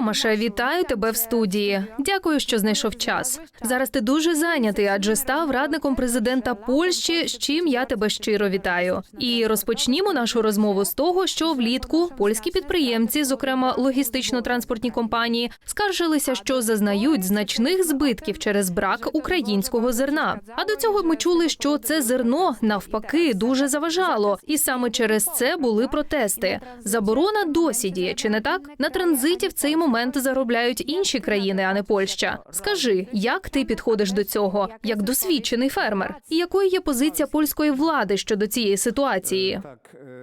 Томаше, вітаю тебе в студії. Дякую, що знайшов час. Зараз ти дуже зайнятий, адже став радником президента Польщі, з чим я тебе щиро вітаю. І розпочнімо нашу розмову з того, що влітку польські підприємці, зокрема логістично-транспортні компанії, скаржилися, що зазнають значних збитків через брак українського зерна. А до цього ми чули, що це зерно навпаки дуже заважало, і саме через це були протести. Заборона досі діє, чи не так? На транзиті в цей момент заробляють інші країни, а не Польща. Скажи, як ти підходиш до цього, як досвідчений фермер? І якою є позиція польської влади щодо цієї ситуації? Tak, e,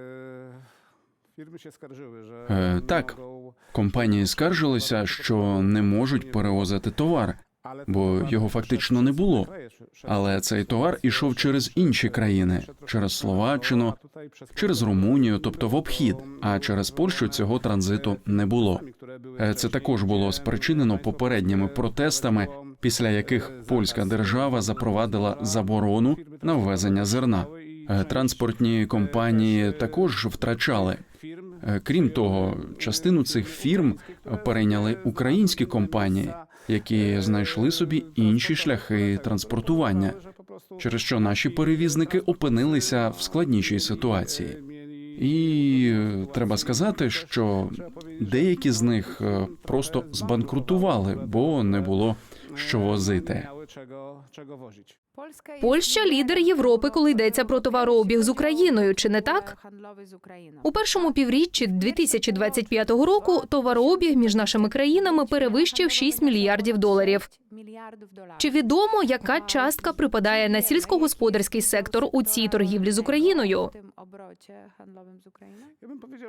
firmy się Е, так, компанії скаржилися, що не можуть перевозити товар, бо його фактично не було. Але цей товар ішов через інші країни, через Словаччину, через Румунію, тобто в обхід. А через Польщу цього транзиту не було. Е, Це також було спричинено попередніми протестами, після яких польська держава запровадила заборону на ввезення зерна. Е, Транспортні компанії також втрачали. Е, Крім того, частину цих фірм перейняли українські компанії, які знайшли собі інші шляхи транспортування, через що наші перевізники опинилися в складнішій ситуації. І е, треба сказати, що деякі з них е, просто збанкрутували, бо не було що возити. Польща лідер Європи, коли йдеться про товарообіг з Україною, чи не так? У першому півріччі 2025 року товарообіг між нашими країнами перевищив 6 мільярдів доларів. Чи відомо, яка частка припадає на сільськогосподарський сектор у цій торгівлі з Україною?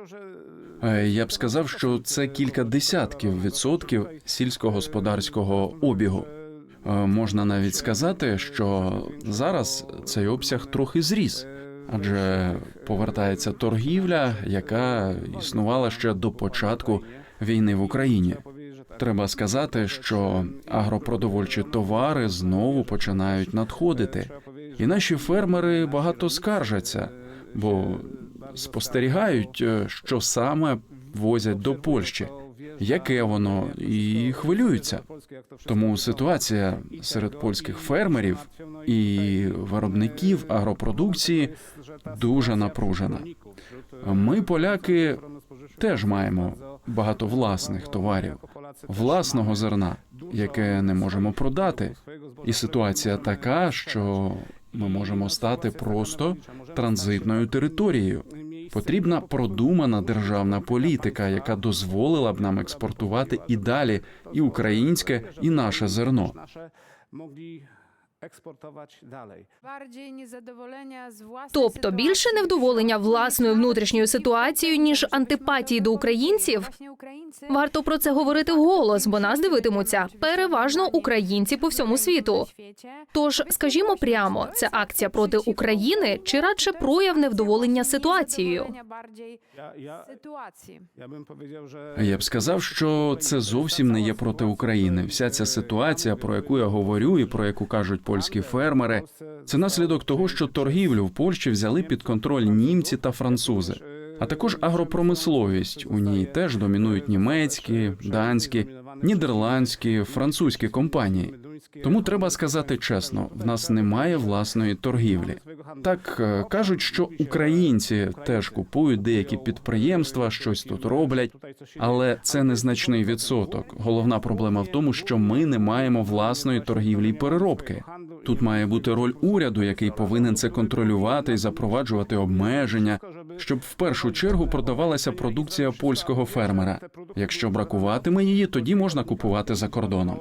Że Е, Я б сказав, що це кілька десятків відсотків сільськогосподарського обігу. Е, Можна навіть сказати, що зараз цей обсяг трохи зріс, адже повертається торгівля, яка існувала ще до початку війни в Україні. Треба сказати, що агропродовольчі товари знову починають надходити, і наші фермери багато скаржаться, бо спостерігають, е, що саме возять до Польщі, яке воно, і хвилюються. Тому ситуація серед польських фермерів і виробників агропродукції дуже напружена. Ми, поляки, теж маємо багато власних товарів, власного зерна, яке не можемо продати. І ситуація така, що ми можемо стати просто транзитною територією. Потрібна продумана державна політика, яка дозволила б нам експортувати і далі і українське, і наше зерно. Тобто більше невдоволення власною внутрішньою ситуацією ніж антипатії до українців. Варто про це говорити вголос, бо нас дивитимуться переважно українці по всьому світу. Тож, скажімо прямо, це акція проти України чи радше прояв невдоволення ситуацією? Я б сказав, що це зовсім не є проти України. Вся ця ситуація, про яку я говорю, і про яку кажуть польські фермери, це наслідок того, що торгівлю в Польщі взяли під контроль німці та французи. А також агропромисловість у ній теж домінують німецькі, данські, нідерландські, французькі компанії. Тому треба сказати чесно: в нас немає власної торгівлі. Так е, кажуть, що українці теж купують деякі підприємства, щось тут роблять, але це незначний відсоток. Головна проблема в тому, що ми не маємо власної торгівлі й переробки. Тут має бути роль уряду, який повинен це контролювати і запроваджувати обмеження, щоб в першу чергу продавалася продукція польського фермера. Якщо бракуватиме її, тоді можна купувати за кордоном.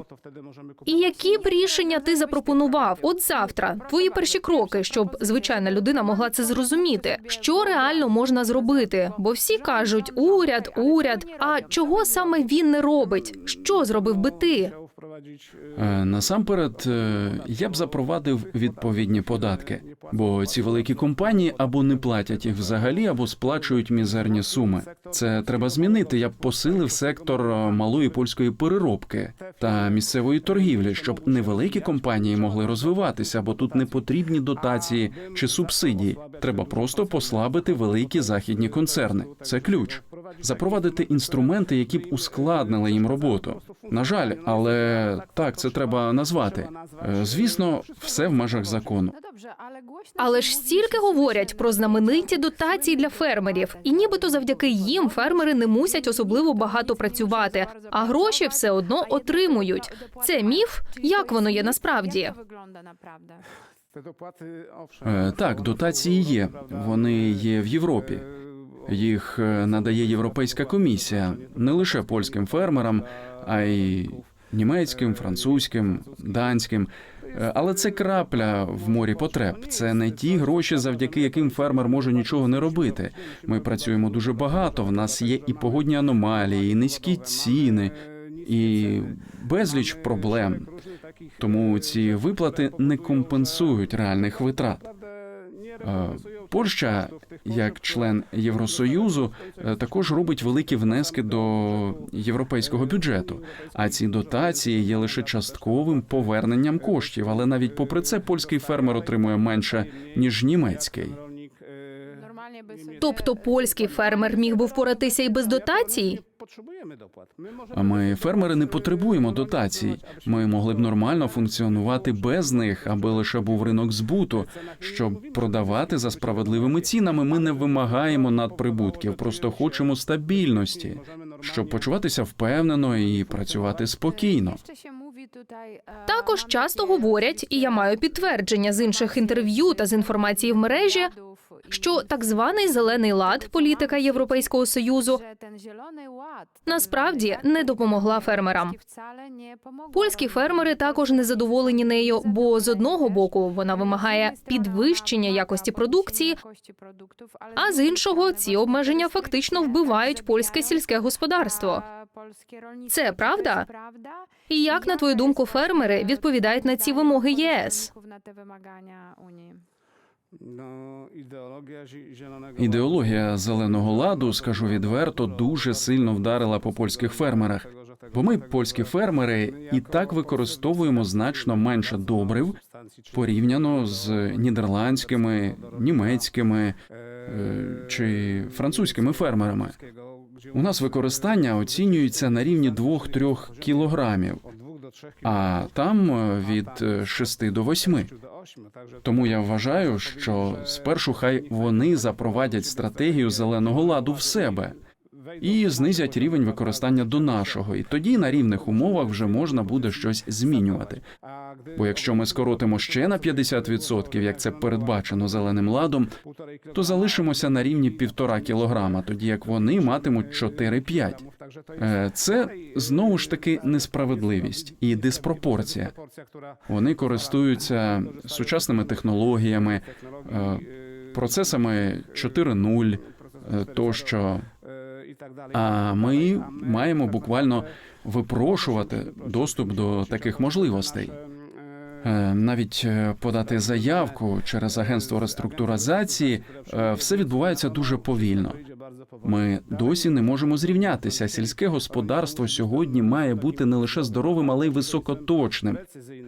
І які б рішення ти запропонував? От завтра твої перші кроки, щоб звичайна людина могла це зрозуміти. Що реально можна зробити? Бо всі кажуть уряд, уряд. А чого саме він не робить? Що зробив би ти? E, Е, Насамперед, е, я б запровадив відповідні податки, бо ці великі компанії або не платять їх взагалі, або сплачують мізерні суми. Це треба змінити. Я б посилив сектор е, малої польської переробки та місцевої торгівлі, щоб невеликі компанії могли розвиватися, бо тут не потрібні дотації чи субсидії. Треба просто послабити великі західні концерни. Це ключ. Запровадити інструменти, які б ускладнили їм роботу. На жаль, але так це треба назвати. Е, Звісно, все в межах закону. Але ж стільки говорять про знамениті дотації для фермерів, і нібито завдяки їм фермери не мусять особливо багато працювати, а гроші все одно отримують. Це міф. Як воно є насправді? Е, Так, дотації є. Вони є в Європі. Їх е, надає Європейська комісія не лише польським фермерам, а й німецьким, французьким, данським. Е, Але це крапля в морі потреб. Це не ті гроші, завдяки яким фермер може нічого не робити. Ми працюємо дуже багато. В нас є і погодні аномалії, і низькі ціни, і безліч проблем. Тому ці виплати не компенсують реальних витрат. Польща, як член Євросоюзу, е, також робить великі внески до європейського бюджету. А ці дотації є лише частковим поверненням коштів. Але навіть попри це польський фермер отримує менше ніж німецький. Тобто польський фермер міг би впоратися і без дотацій? ми, фермери, не потребуємо дотацій. Ми могли б нормально функціонувати без них, аби лише був ринок збуту. Щоб продавати за справедливими цінами, ми не вимагаємо надприбутків, просто хочемо стабільності, щоб почуватися впевнено і працювати спокійно. Також часто говорять, і я маю підтвердження з інших інтерв'ю та з інформації в мережі, що так званий зелений лад, політика Європейського союзу, насправді не допомогла фермерам. Польські фермери також не задоволені нею, бо з одного боку вона вимагає підвищення якості продукції, а з іншого ці обмеження фактично вбивають польське сільське господарство. Це правда? І як на твою думку, фермери відповідають на ці вимоги ЄС? Ідеологія зеленого ладу, скажу відверто, дуже сильно вдарила по польських фермерах. Бо ми, польські фермери, і так використовуємо значно менше добрив порівняно з нідерландськими, німецькими е, чи французькими фермерами. У нас використання оцінюється на рівні 2-3 кілограмів, а там е, від 6 до 8. Тому я вважаю, що спершу хай вони запровадять стратегію зеленого ладу в себе і знизять рівень використання до нашого, і тоді на рівних умовах вже можна буде щось змінювати. Бо якщо ми скоротимо ще на 50%, як це передбачено зеленим ладом, то залишимося на рівні півтора кілограма, тоді як вони матимуть 4-5. Е, Це знову ж таки несправедливість і диспропорція. Вони користуються сучасними технологіями, е, процесами 4.0 е, тощо. А ми маємо буквально випрошувати доступ до таких можливостей. Е, Навіть е, подати заявку через агентство реструктуризації е, все відбувається дуже повільно. Ми досі не можемо зрівнятися. Сільське господарство сьогодні має бути не лише здоровим, але й високоточним.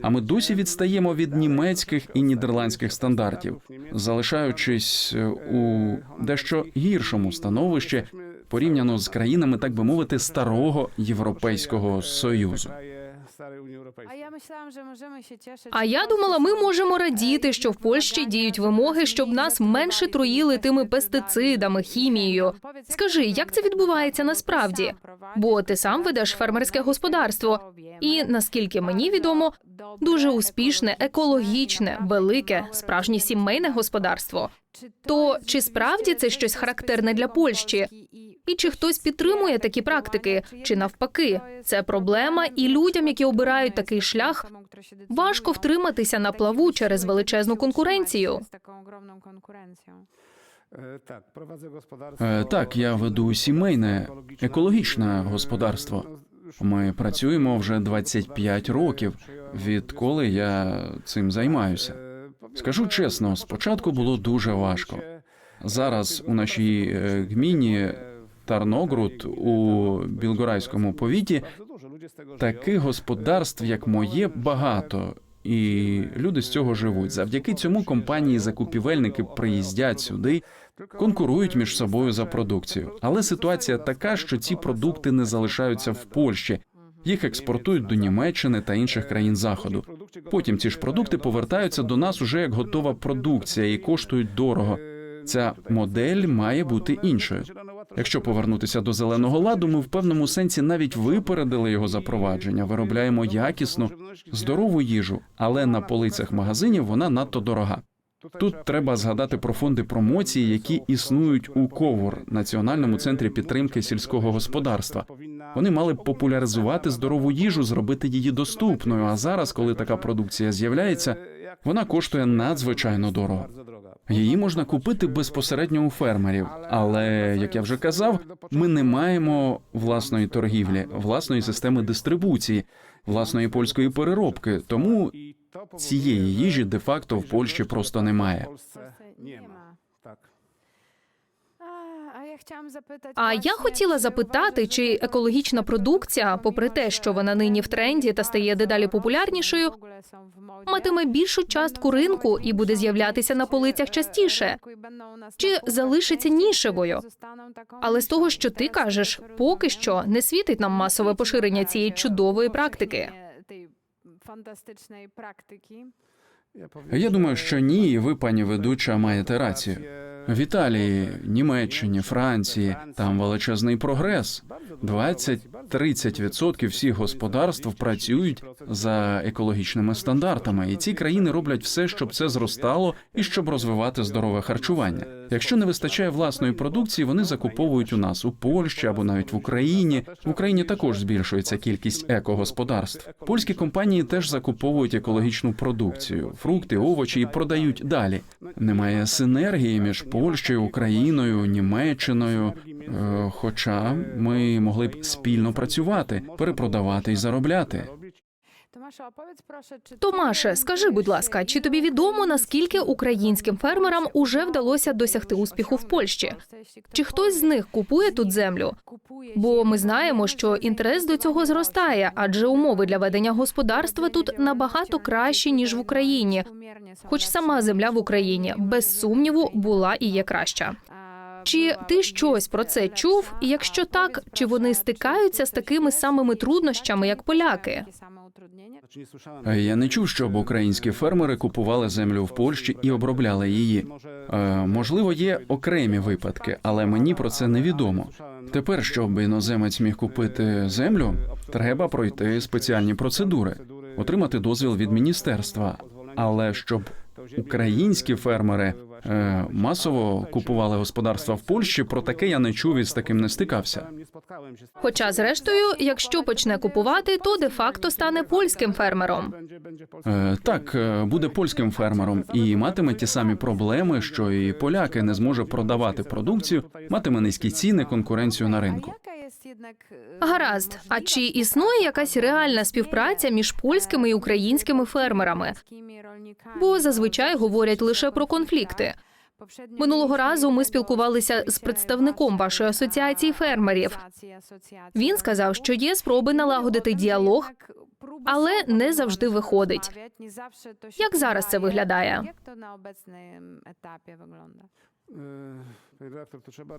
А ми досі відстаємо від німецьких і нідерландських стандартів, залишаючись е, у дещо гіршому становищі порівняно з країнами, так би мовити, старого європейського союзу. А я думала, ми можемо радіти, що в Польщі діють вимоги, щоб нас менше труїли тими пестицидами, хімією. Скажи, як це відбувається насправді? Бо ти сам ведеш фермерське господарство, і наскільки мені відомо, дуже успішне, екологічне, велике, справжнє сімейне господарство. То чи справді це щось характерне для Польщі? І чи хтось підтримує такі практики, чи навпаки, це проблема, і людям, які обирають такий шлях, важко втриматися на плаву через величезну конкуренцію. Е, Так, я веду сімейне екологічне господарство. Ми працюємо вже 25 років, відколи я цим займаюся. Скажу чесно, спочатку було дуже важко. Зараз у нашій е, гміні Тарногруд у Білгорайському повіті таких господарств, як моє, багато. І люди з цього живуть. Завдяки цьому компанії закупівельники приїздять сюди конкурують між собою за продукцію. Але ситуація така, що ці продукти не залишаються в Польщі. Їх експортують до Німеччини та інших країн заходу. Потім ці ж продукти повертаються до нас уже як готова продукція і коштують дорого. Ця модель має бути іншою. Якщо повернутися до зеленого ладу, ми в певному сенсі навіть випередили його запровадження, виробляємо якісну, здорову їжу, але на полицях магазинів вона надто дорога. Тут треба згадати про фонди промоції, які існують у КОВУР Національному центрі підтримки сільського господарства. Вони мали б популяризувати здорову їжу, зробити її доступною. А зараз, коли така продукція з'являється, вона коштує надзвичайно дорого. Її можна купити безпосередньо у фермерів, але як я вже казав, ми не маємо власної торгівлі, власної системи дистрибуції, власної польської переробки. Тому цієї їжі де-факто в Польщі просто немає. А я хотіла запитати, чи екологічна продукція, попри те, що вона нині в тренді та стає дедалі популярнішою, матиме більшу частку ринку і буде з'являтися на полицях частіше. Чи залишиться нішевою? Але з того, що ти кажеш, поки що не світить нам масове поширення цієї чудової практики. Фантастичної практики. Я думаю, що ні, і ви, пані ведуча, маєте рацію. В Італії, Німеччині, Франції там величезний прогрес. 20-30% всіх господарств працюють за екологічними стандартами, і ці країни роблять все, щоб це зростало і щоб розвивати здорове харчування. Якщо не вистачає власної продукції, вони закуповують у нас у Польщі або навіть в Україні. В Україні також збільшується кількість екогосподарств. Польські компанії теж закуповують екологічну продукцію, фрукти, овочі і продають далі. Немає синергії між Польщею, Україною, Німеччиною. Е, Хоча ми могли б спільно працювати, перепродавати і заробляти. Томаше, скажи, будь ласка, чи тобі відомо наскільки українським фермерам уже вдалося досягти успіху в Польщі? Чи хтось з них купує тут землю? Бо ми знаємо, що інтерес до цього зростає, адже умови для ведення господарства тут набагато кращі ніж в Україні. Хоч сама земля в Україні без сумніву була і є краща. Чи ти щось про це чув? І якщо так, чи вони стикаються з такими самими труднощами, як поляки? Е, Я не чув, щоб українські фермери купували землю в Польщі і обробляли її. Е, Можливо, є окремі випадки, але мені про це невідомо. Тепер, щоб іноземець міг купити землю, треба пройти спеціальні процедури, отримати дозвіл від міністерства. Але щоб українські фермери е, масово купували господарства в Польщі, про таке я не чув і з таким не стикався. Хоча, зрештою, якщо почне купувати, то де-факто стане польським фермером. Е, Так, е, буде польським фермером і матиме ті самі проблеми, що і поляки не зможе продавати продукцію, матиме низькі ціни, конкуренцію на ринку. Гаразд. А чи існує якась реальна співпраця між польськими і українськими фермерами? Бо зазвичай говорять лише про конфлікти. Минулого разу ми спілкувалися з представником вашої асоціації фермерів. Він сказав, що є спроби налагодити діалог, але не завжди виходить. Як зараз це виглядає?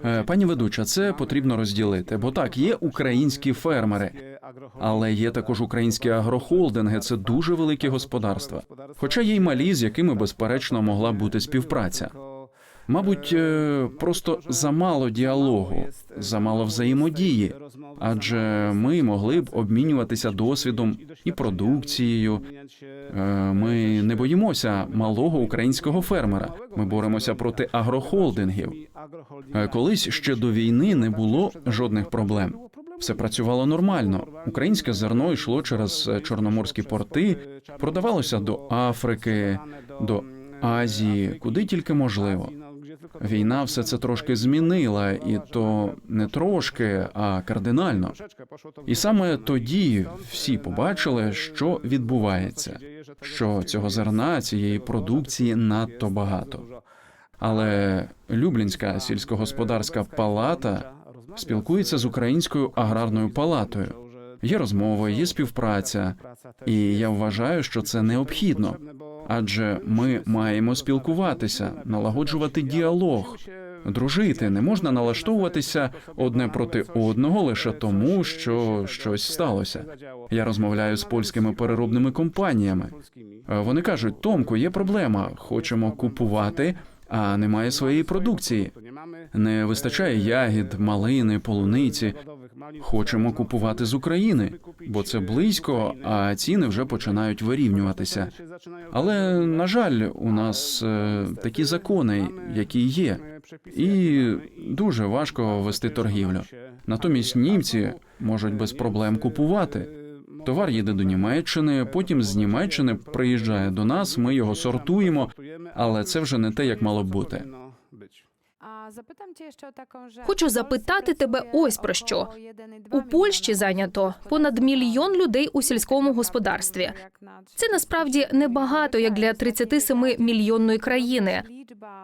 Е, Пані ведуча, це потрібно розділити, бо так є українські фермери, але є також українські агрохолдинги. Це дуже великі господарства. Хоча є й малі, з якими безперечно могла бути співпраця. Мабуть, е, просто замало діалогу, замало взаємодії, адже ми могли б обмінюватися досвідом і продукцією. Е, Ми не боїмося малого українського фермера. Ми боремося проти агрохолдингів. Е, Колись ще до війни не було жодних проблем. Все працювало нормально. Українське зерно йшло через е, чорноморські порти, продавалося до Африки, до Азії, куди тільки можливо. Війна все це трошки змінила, і то не трошки, а кардинально. І саме тоді всі побачили, що відбувається, що цього зерна, цієї продукції надто багато. Але Люблінська сільськогосподарська палата спілкується з українською аграрною палатою. Є розмови, є співпраця, і я вважаю, що це необхідно, адже ми маємо спілкуватися, налагоджувати діалог. дружити, не можна налаштовуватися одне проти одного лише тому, що щось сталося. Я розмовляю з польськими переробними компаніями. Е, Вони кажуть: Томку, є проблема. Хочемо купувати, а немає своєї продукції. Не вистачає ягід, малини, полуниці. Хочемо купувати з України, бо це близько, а ціни вже починають вирівнюватися. Але на жаль, у нас е, такі закони, які є, і дуже важко вести торгівлю. Натомість німці можуть без проблем купувати. Товар їде до Німеччини, потім з Німеччини приїжджає до нас. Ми його сортуємо, але це вже не те, як мало б бути. А запитам тебе ще о такому, що Хочу запитати тебе ось про що. около 1,2 У Польщі зайнято понад мільйон людей у сільському господарстві. Це насправді небагато як для 37 мільйонної країни.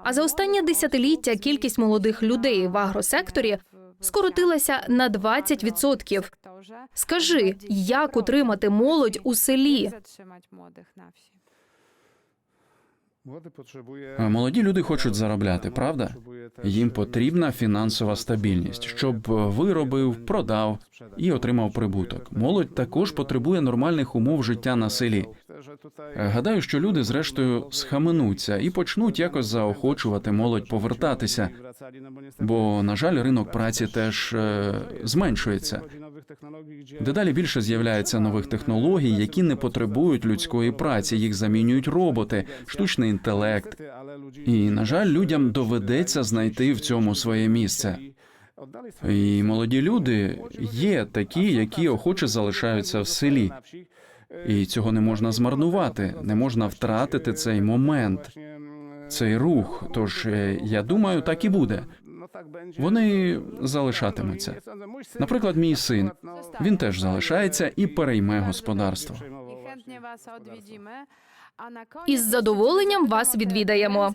А за останнє десятиліття кількість молодих людей в агросекторі скоротилася на 20%. Скажи, як утримати молодь у селі? Затримати молодих на всі. А Молоді люди хочуть заробляти, правда? Їм потрібна фінансова стабільність, щоб виробив, продав і отримав прибуток. Молодь також потребує нормальних умов життя на селі. Гадаю, що люди зрештою схаменуться і почнуть якось заохочувати молодь повертатися. Бо, на жаль, ринок праці теж е, зменшується. Дедалі більше з'являється нових технологій, які не потребують людської праці. Їх замінюють роботи, штучний інтелект. І, на жаль, людям доведеться знайти в цьому своє місце. І молоді люди є такі, які охоче залишаються в селі. І цього не можна змарнувати, не можна втратити цей момент, цей рух. Тож е, я думаю, так і буде. Вони залишатимуться. Наприклад, мій син він теж залишається і перейме господарство. Із задоволенням вас відвідаємо.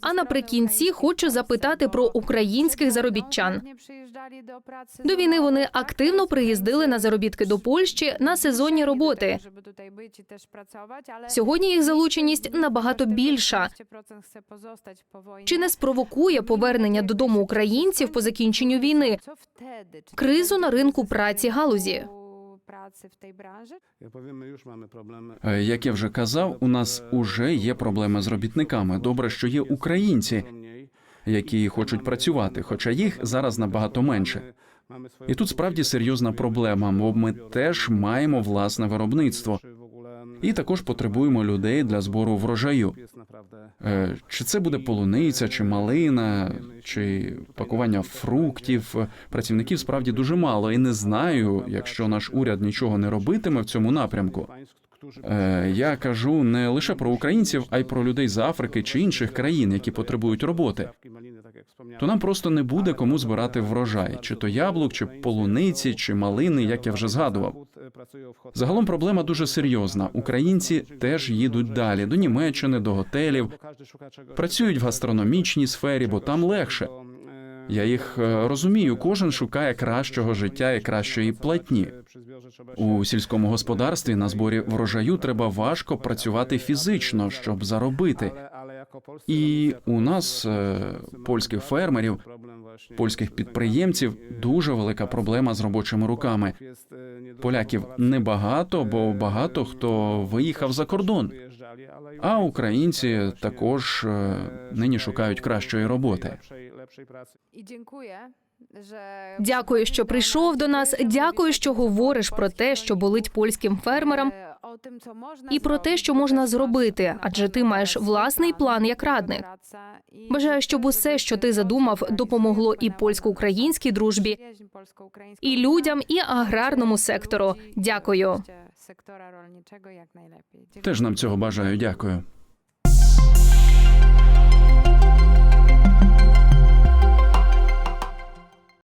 А наприкінці хочу запитати про українських заробітчан. До війни вони активно приїздили на заробітки до Польщі на сезонні роботи. Сьогодні їх залученість набагато більша. Чи не спровокує повернення додому українців по закінченню війни кризу на ринку праці галузі? Праці в тій branży? Як я вже казав, у нас уже є проблеми з робітниками. Добре, що є українці, які хочуть працювати, хоча їх зараз набагато менше. І тут справді серйозна проблема, бо ми теж маємо власне виробництво і також потребуємо людей для збору врожаю. Е, Чи це буде полуниця, чи малина, чи пакування фруктів. Працівників справді дуже мало, і не знаю, якщо наш уряд нічого не робитиме в цьому напрямку. Е, Я кажу не лише про українців, а й про людей з Африки чи інших країн, які потребують роботи. То нам просто не буде кому збирати врожай, чи то яблук, чи полуниці, чи малини, як я вже згадував. Загалом проблема дуже серйозна. Українці теж їдуть далі до Німеччини, до готелів, працюють в гастрономічній сфері, бо там легше. Я їх е, розумію. Кожен шукає кращого життя і кращої платні. У сільському господарстві на зборі врожаю треба важко працювати фізично, щоб заробити. І у нас, е, польських фермерів, польських підприємців, дуже велика проблема з робочими руками. Поляків небагато, бо багато хто виїхав за кордон. А українці також е, нині шукають кращої роботи. І дякую, Дякую, що прийшов до нас. Дякую, що говориш про те, що болить польським фермерам, і про те, що можна зробити, адже ти маєш власний план як радник. Бажаю, щоб усе, що ти задумав, допомогло і польсько-українській дружбі, і людям, і аграрному сектору. Дякую. Теж нам цього бажаю. Дякую.